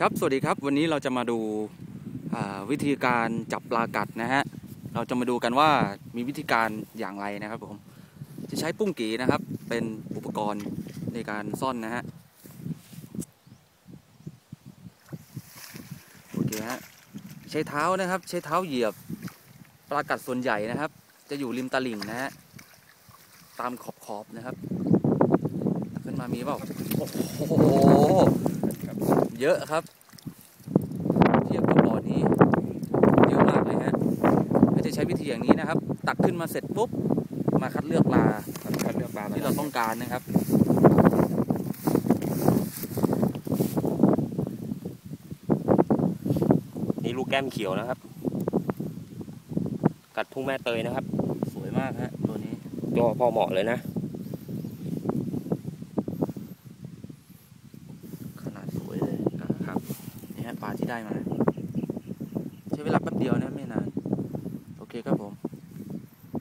ครับ สวัสดีครับ วันนี้เราจะมาดูวิธีการจับปลากัดนะฮะ เราจะมาดูกันว่ามีวิธีการอย่างไรนะครับผม จะใช้ปุ้งกีนะครับ เป็นอุปกรณ์ในการซ่อนนะฮะ โอเคฮะ ใช้เท้านะครับ ใช้เท้าเหยียบปลากัดส่วนใหญ่นะครับ จะอยู่ริมตลิ่งนะฮะ ตามขอบขอบๆนะครับ ขึ้นมามีเปล่า โอ้โห เยอะครับ เทียบกับบ่อนี้เยอะมากเลยฮะก็จะใช้วิธีอย่างนี้นะครับ ตักขึ้นมาเสร็จปุ๊บมาคัดเลือกปลาคัดเลือกปลาที่เราต้องการนะครับนี่ลูกแก้มเขียวนะครับ กัดทุ่งแม่เตยนะครับ สวยมากฮะตัวนี้ตัวพอเหมาะเลยนะ ขนาดสวยเลยนะครับนี่ฮะปลา ที่ได้มา ใช้เวลาแป๊บเดียวนะไม่นาน โอเคครับผม